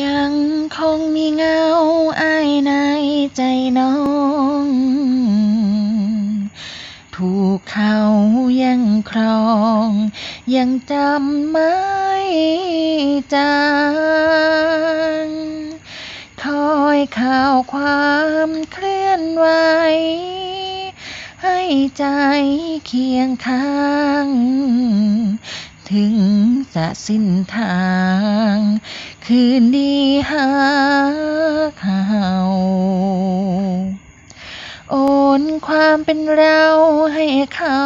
ยังคงมีเงาอายในใจน้อง ถูกเขายังครอง ยังจำไม่จางคอยข่าวความเคลื่อนไหว ให้ใจเคียงข้าง ถึงจะสิ้นทาง คืนดีหาเขาโอนความเป็นเราให้เขา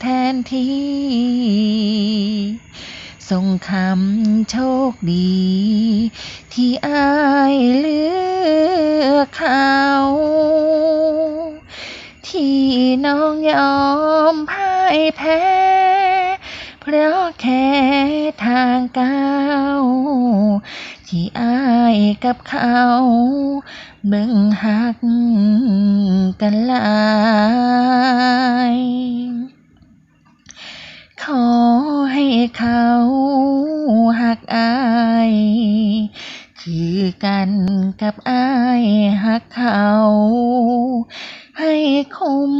แทนที่ ส่งคำโชคดี ที่อายเลือกเขาที่น้องยอมพ่ายแพ้ เพราะแค่ทางก้าวที่อายกับเขาเบิ่งหักกันหลายขอให้เขาหักอายคือกันกับอายหักเขา ให้คุ้ม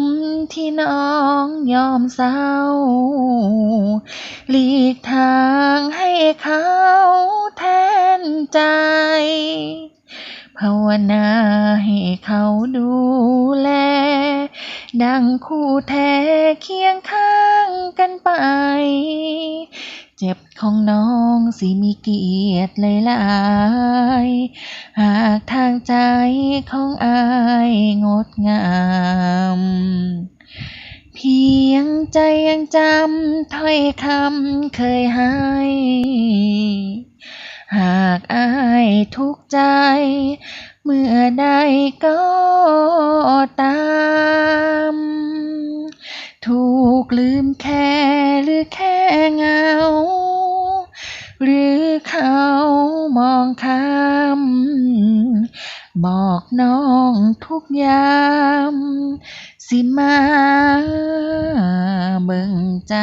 ที่น้องยอมเศร้า หลีกทางให้เขาแทนใจ ภาวนาให้เขาดูแล ดังคู่แท้เคียงข้างกันไป เจ็บของน้องสิมีเกียรติหลายหากทางใจของอายงดงาม เพียงใจยังจำถ้อยคำเคยให้ หากอายทุกใจ เมื่อใดก็ตาม กลืมแค่หรือแค่เหงา หรือเขามองข้ามบอกน้องทุกยาม สิมาเบิ่งใจ